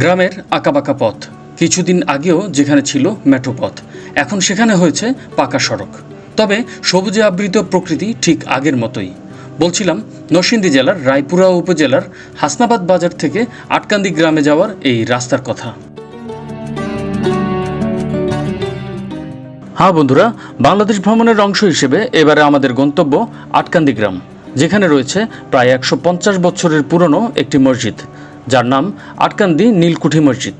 গ্রামের আঁকাবাঁকা পথ, কিছুদিন আগেও যেখানে ছিল মেঠো পথ, এখন সেখানে হয়েছে পাকা সড়ক। তবে সবুজে আবৃত প্রকৃতি ঠিক আগের মতোই। বলছিলাম, নরসিংদী জেলার রায়পুরা উপজেলার হাসনাবাদ বাজার থেকে আটকান্দি গ্রামে যাওয়ার এই রাস্তার কথা। হ্যাঁ বন্ধুরা, বাংলাদেশ ভ্রমণের অংশ হিসেবে এবারে আমাদের গন্তব্য আটকান্দি গ্রাম, যেখানে রয়েছে প্রায় একশো পঞ্চাশ বছরের পুরনো একটি মসজিদ। যার নাম আটকান্দি নীলকুঠি মসজিদ।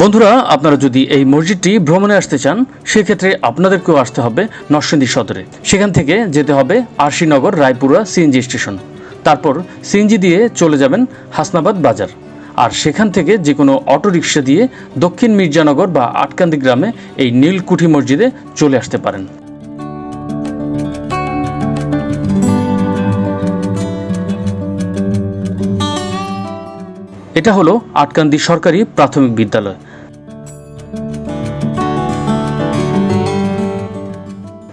বন্ধুরা, আপনারা যদি এই মসজিদটি ভ্রমণে আসতে চান, সেক্ষেত্রে আপনাদেরকেও আসতে হবে নরসিংদী সদরে। সেখান থেকে যেতে হবে আরশিনগর রায়পুরা সিএনজি স্টেশন। তারপর সিএনজি দিয়ে চলে যাবেন হাসনাবাদ বাজার। আর সেখান থেকে যে কোনো অটোরিকশা দিয়ে দক্ষিণ মির্জানগর বা আটকান্দি গ্রামে এই নীলকুঠি মসজিদে চলে আসতে পারেন। এটা হলো আটকান্দি সরকারি প্রাথমিক বিদ্যালয়।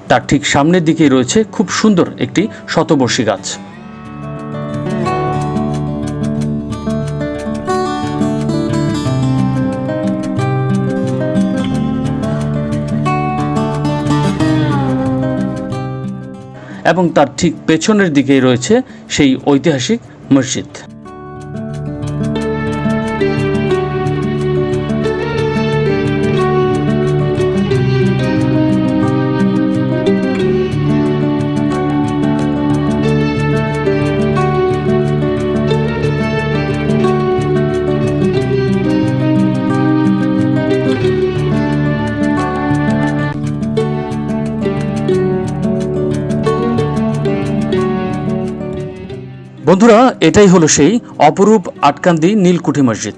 তার ঠিক সামনের দিকে রয়েছে খুব সুন্দর একটি শতবর্ষী গাছ। এবং তার ঠিক পেছনের দিকেই রয়েছে সেই ঐতিহাসিক মসজিদ। বন্ধুরা, এটাই হলো সেই অপরূপ আটকান্দি নীলকুঠি মসজিদ।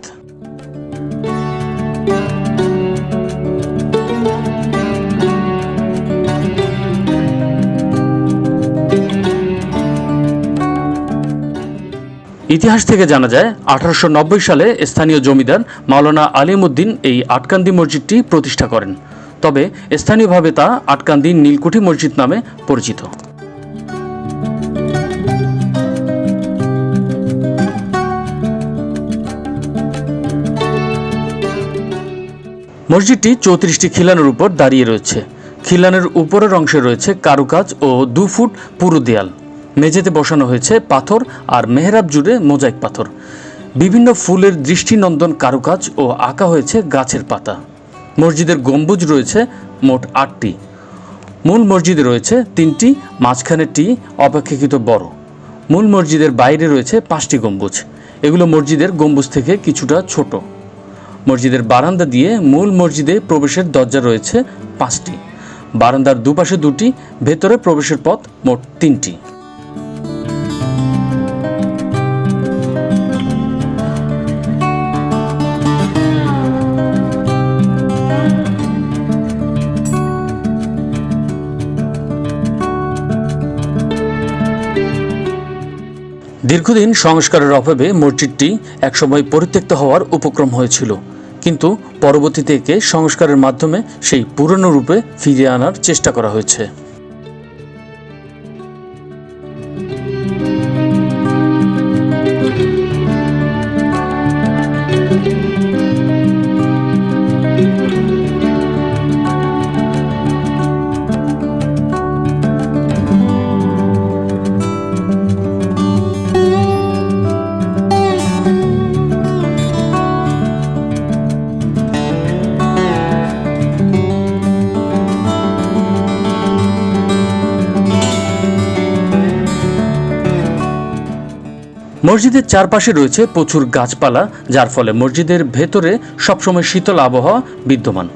ইতিহাস থেকে জানা যায়, আঠারোশো নব্বই সালে স্থানীয় জমিদার মাওলানা আলিমুদ্দিন এই আটকান্দি মসজিদটি প্রতিষ্ঠা করেন। তবে স্থানীয়ভাবে তা আটকান্দি নীলকুঠি মসজিদ নামে পরিচিত। মসজিদটি চৌত্রিশটি খিলানের উপর দাঁড়িয়ে রয়েছে। খিলানের উপরের অংশে রয়েছে কারুকাজ ও দু ফুট পুরো দেয়াল। মেঝেতে বসানো হয়েছে পাথর আর মেহরাব জুড়ে মোজাইক পাথর। বিভিন্ন ফুলের দৃষ্টিনন্দন কারুকাজ ও আঁকা হয়েছে গাছের পাতা। মসজিদের গম্বুজ রয়েছে মোট আটটি। মূল মসজিদে রয়েছে তিনটি মাঝখানেরটি অপেক্ষাকৃত বড়। মূল মসজিদের বাইরে রয়েছে পাঁচটি গম্বুজ। এগুলো মসজিদের গম্বুজ থেকে কিছুটা ছোট। মসজিদের বারান্দা দিয়ে মূল মসজিদে প্রবেশের দরজা রয়েছে পাঁচটি। বারান্দার দুপাশে দুটি, ভেতরে প্রবেশের পথ মোট তিনটি। দীর্ঘদিন সংস্কারের অভাবে মসজিদটি একসময় পরিত্যক্ত হওয়ার উপক্রম হয়েছিল। কিন্তু পরবর্তীতে একে সংস্কারের মাধ্যমে সেই পুরনো রূপে ফিরিয়ে আনার চেষ্টা করা হয়েছে। মসজিদের চারপাশে রয়েছে প্রচুর গাছপালা, যার ফলে মসজিদের ভেতরে সবসময় শীতল আবহাওয়া বিদ্যমান।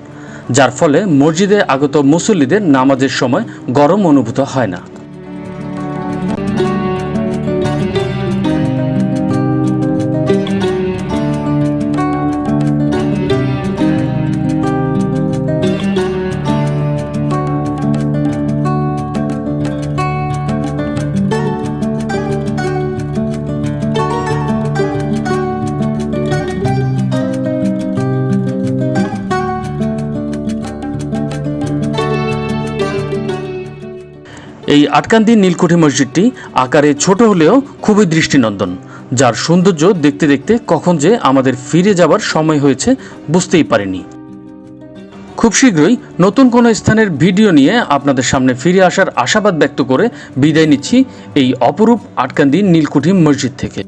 যার ফলে মসজিদে আগত মুসল্লিদের নামাজের সময় গরম অনুভূত হয় না। এই আটকান্দি নীলকুঠি মসজিদটি আকারে ছোট হলেও খুবই দৃষ্টিনন্দন, যার সৌন্দর্য দেখতে দেখতে কখন যে আমাদের ফিরে যাবার সময় হয়েছে বুঝতেই পারিনি। খুব শীঘ্রই নতুন কোনো স্থানের ভিডিও নিয়ে আপনাদের সামনে ফিরে আসার আশাবাদ ব্যক্ত করে বিদায় নিচ্ছি এই অপরূপ আটকান্দি নীলকুঠি মসজিদ থেকে।